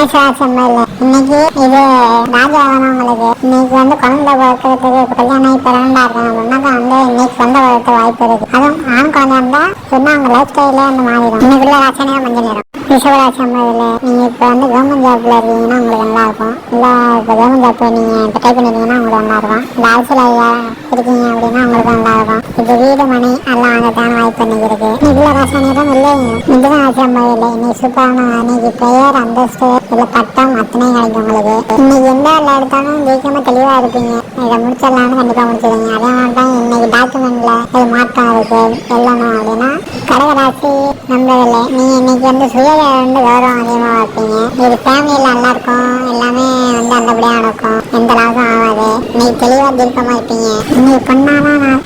மேஷராசி இல்லை இன்னைக்கு இது ராஜாவானவங்களுக்கு இன்னைக்கு வந்து குழந்தை பிறக்கிறதுக்கு கல்யாணம் ஆகி பிறந்தா இருக்காங்க. தான் வந்து இன்னைக்கு சொந்த வளர்த்த வாய்ப்பு இருக்கு. அதுவும் ஆண் குழந்தை இருந்தா சொன்னா அவங்க லைஃப் ஸ்டைலே வந்து மாறிடும். இன்னைக்குள்ள ராசனே மஞ்சள் நிறம் ரிஷபராசி ஐம்பதுல நீங்க இப்ப வந்து கவர்மெண்ட் ஜாப்பில் இருக்கீங்கன்னா உங்களுக்கு நல்லா இருக்கும். இல்லை இப்ப கவர்மெண்ட் ஜாப் ட்ரை உங்களுக்கு நல்லா இருக்கும். இந்த அரசியல் இருக்கீங்க அப்படின்னா உங்களுக்கு நல்லா இருக்கும். இப்ப வீடு மணி எல்லாம் வாங்கத்தான வாய்ப்பு இன்னைக்கு இருக்கு. இன்னைக்குள்ள ராசனிடம் இல்லை மிதன ராசி ஐம்பதுல இன்னைக்கு சூப்பரான இன்னைக்கு பெயர் அந்தஸ்து இல்ல பட்டம் அத்தனையும் கிடைக்கும் உங்களுக்கு. இன்னைக்கு எந்த வேலை எடுத்தாலும் ஜெயிக்காம தெளிவா இருப்பீங்க. இதை முடிச்சிடலாம்னு கண்டிப்பா முடிச்சிடுங்க அதே மாதிரி தான் இன்னைக்கு மாற்றம் அப்படின்னா கடகராசி நம்பதில்லை நீங்க இன்னைக்கு வந்து சுய வந்து கௌரவம் அதிகமாக வைப்பீங்க இது ஃபேமிலியில் நல்லா இருக்கும் எல்லாமே வந்து நல்லபடியா நடக்கும். எந்த லாபம் ஆகாது. இன்னைக்கு தெளிவாக தீர்க்கமா இருப்பீங்க. இன்னைக்கு பண்ணாதான் நான்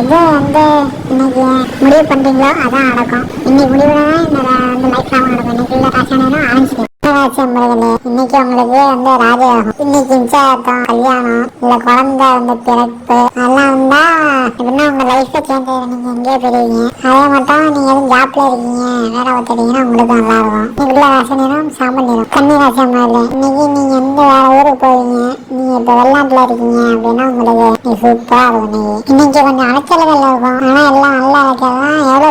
எது வந்து இன்னைக்கு முடிவு பண்ணுறீங்களோ அதான் நடக்கும். இன்னைக்கு முடிவுனா இந்த வந்து லைஃப் லாங் நடக்கும் இன்னைக்கு உள்ள ராசினா ஆரம்பிச்சிடும் ராசி அம்பளங்களே வந்து ராஜயோகம். இன்னைக்கு நிச்சயதார்த்தம் கல்யாணம் இல்ல குழந்தை வந்து பிறப்பு அதெல்லாம் வந்தா எப்படின்னா உங்க லைஃபே சேஞ்ச் நீங்க எங்கேயோ போயிருவீங்க. அதே மட்டும் நீங்க எதுவும் ஜாப்ல இருக்கீங்க. வேலை பார்த்துட்டீங்கன்னா உங்களுக்கு நல்லா இருக்கும். இன்னைக்கு உள்ள ராசி நேரம் சாம்பல் நேரம் கண்ணி ராசி அம்பளங்களே இன்னைக்கு நீங்க எந்த வேற ஊருக்கு போவீங்க? நீங்க இப்ப வெளிநாட்டுல இருக்கீங்க அப்படின்னா உங்களுக்கு நீ சூப்பரா இருக்கும் இன்னைக்கு கொஞ்சம் அலைச்சல்கள் இருக்கும். ஆனா எல்லாம்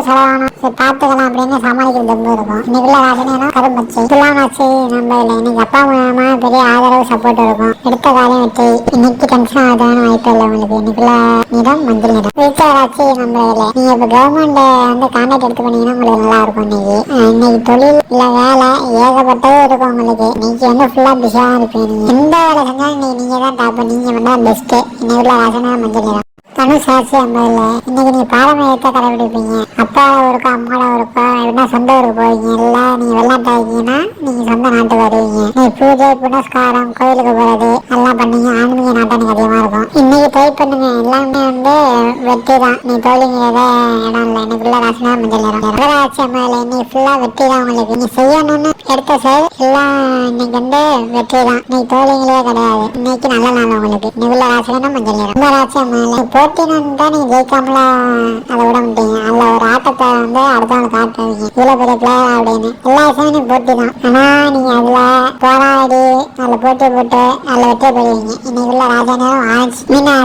நல்லா சரி பார்த்துக்கலாம் அப்படின்னு சமாளிக்கிறது ரொம்ப இருக்கும். இன்னைக்குள்ள ராசினா கரும்பச்சு. துலாம் ராசி நம்ம இல்லை இன்னைக்கு அப்பா மூலமா பெரிய ஆதரவு சப்போர்ட் இருக்கும். எடுத்த காலம் வெற்றி. இன்னைக்கு டென்ஷன் ஆகுதான வாய்ப்பு இல்லை உங்களுக்கு. இன்னைக்குள்ள நிறம் மஞ்சள் நிறம். விருச்ச ஆச்சு நம்ம இல்லை நீங்க இப்ப கவர்மெண்ட் வந்து கான்டாக்ட் எடுத்து பண்ணீங்கன்னா உங்களுக்கு நல்லா இருக்கும் இன்னைக்கு. இன்னைக்கு தொழில் இல்ல வேலை ஏகப்பட்டது இருக்கும் உங்களுக்கு. இன்னைக்கு வந்து ஃபுல்லா பிஸியா இருப்பீங்க எந்த வேலை செஞ்சாலும் இன்னைக்கு நீங்க தான் டாப் நீங்க பண்ணா பெஸ்ட் இன்னைக்குள்ள ராசினா மஞ்சள் நிறம். தனுஷ் சாட்சி அம்மையில இன்னைக்கு நீங்க பாரம்பரியத்தை கடைபிடிப்பீங்க. அப்பாவோட ஊருக்கா அம்மாவோட ஊருக்கா எப்படின்னா சொந்த ஊருக்கு போவீங்க. இல்ல நீங்க வெளிநாட்டு ஆகிங்கன்னா நீங்க சொந்த நாட்டுக்கு வருவீங்க. நீ பூஜை புனஸ்காரம் கோயிலுக்கு போறது எல்லாம் பண்ணீங்க ஆன்மீக நாட்டம் எனக்கு அதிகமா இருக்கும். இன்னைக்கு ட்ரை பண்ணுங்க. எல்லாமே வந்து வெற்றி தான் நீ தோழிங்கிறத இடம் இல்லை. இன்னைக்குள்ள ராசினா மஞ்சள் நிறம் மகராட்சி அம்மையில இன்னைக்கு ஃபுல்லா வெற்றி தான் உங்களுக்கு. நீ செய்யணும்னு எடுத்த செயல் எல்லாம் இன்னைக்கு வந்து வெற்றி தான் நீ தோழிங்களே கிடையாது. இன்னைக்கு நல்ல நாள் உங்களுக்கு. இன்னைக்குள்ள ராசினா மஞ்சள் நிறம் இந்த ராசி அம்மையில போட்டின்னு தான் நீங்க ஜெயிக்காமல அதை விட மாட்டீங்க அதுல ஒரு ஆட்டத்தை வந்து அடுத்தவங்க காட்டுவீங்க இவ்வளவு பெரிய பிளேயர் அப்படின்னு எல்லா விஷயமும் போட்டி தான். ஆனா நீங்க அதுல போராடி அதுல போட்டி போட்டு வெற்றி பெறுவீங்க. இன்னைக்குள்ள ராஜா நேரம் ஆச்சு மீன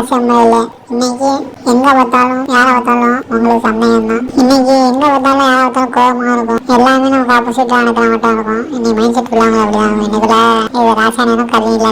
இன்னைக்கு எங்க பார்த்தாலும் யாரை பார்த்தாலும் உங்களுக்கு சந்தேகம் தான் இன்னைக்கு எங்க பார்த்தாலும் யாரை பார்த்தாலும் கோபமா இருக்கும். எல்லாமே நமக்கு ஆப்போசிட்டா நடக்கிற மட்டும் இருக்கும். இன்னைக்கு மைண்ட் செட் ஃபுல்லாங்க அப்படிதான் இன்னைக்குள்ள இது ராசாயனம் கல்வி இல்லை.